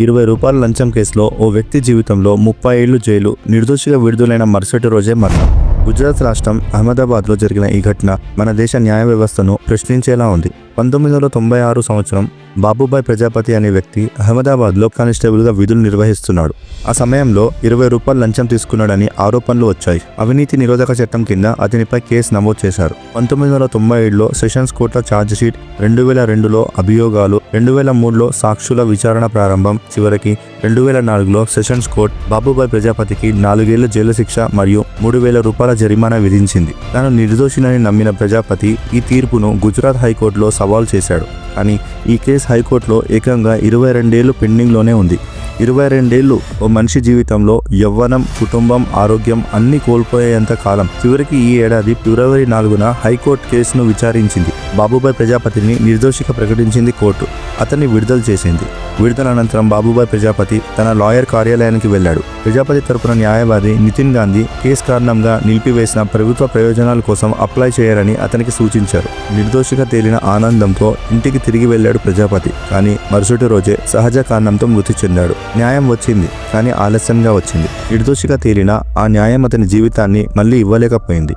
ఇరవై రూపాయల లంచం కేసులో ఓ వ్యక్తి జీవితంలో ముప్పై ఏళ్ళు జైలు నిర్దోషిగా విడుదలైన మరుసటి రోజే మరణం. గుజరాత్ రాష్ట్రం అహ్మదాబాద్లో జరిగిన ఈ ఘటన మన దేశ న్యాయ వ్యవస్థను ప్రశ్నించేలా ఉంది. పంతొమ్మిది వందల తొంభై ఆరు సంవత్సరం బాబుబాయ్ ప్రజాపతి అనే వ్యక్తి అహ్మదాబాద్లో కానిస్టేబుల్గా విధులు నిర్వహిస్తున్నాడు. ఆ సమయంలో ఇరవై రూపాయలు లంచం తీసుకున్నాడని ఆరోపణలు వచ్చాయి. అవినీతి నిరోధక చట్టం కింద అతనిపై కేసు నమోదు చేశారు. పంతొమ్మిది వందల తొంభై ఏడులో సెషన్స్ కోర్టులో ఛార్జ్షీట్ రెండు వేల రెండులో అభియోగాలు రెండు వేల మూడులో సాక్షుల విచారణ ప్రారంభం చివరికి రెండు వేల నాలుగులో సెషన్స్ కోర్టు బాబుబాయ్ ప్రజాపతికి నాలుగేళ్ళ జైలు శిక్ష మరియు మూడు వేల రూపాయల జరిమానా విధించింది. తాను నిర్దోషినని నమ్మిన ప్రజాపతి ఈ తీర్పును గుజరాత్ హైకోర్టులో సవాల్ చేశాడు. కానీ ఈ కేసు హైకోర్టులో ఏకంగా ఇరవై రెండేళ్ళు పెండింగ్లోనే ఉంది. ఇరవై రెండేళ్ళు ఓ మనిషి జీవితంలో యవ్వనం కుటుంబం ఆరోగ్యం అన్ని కోల్పోయేంత కాలం. చివరికి ఈ ఏడాది ఫిబ్రవరి నాలుగున హైకోర్టు కేసును విచారించింది. బాబుబాయ్ ప్రజాపతిని నిర్దోషిగా ప్రకటించింది కోర్టు. అతన్ని విడుదల చేసింది. విడుదల అనంతరం బాబుబాయ్ ప్రజాపతి తన లాయర్ కార్యాలయానికి వెళ్ళాడు. ప్రజాపతి తరపున న్యాయవాది నితిన్ గాంధీ కేసు కారణంగా నిలిపివేసిన ప్రభుత్వ ప్రయోజనాల కోసం అప్లై చేయరని అతనికి సూచించారు. నిర్దోషిగా తేలిన ఆనందంతో ఇంటికి తిరిగి వెళ్ళాడు ప్రజాపతి. కానీ మరుసటి రోజే సహజ కారణంతో మృతి చెందాడు. న్యాయం వచ్చింది కానీ ఆలస్యంగా వచ్చింది. నిర్దోషిగా తేలిన ఆ న్యాయం అతని జీవితాన్ని మళ్ళీ ఇవ్వలేకపోయింది.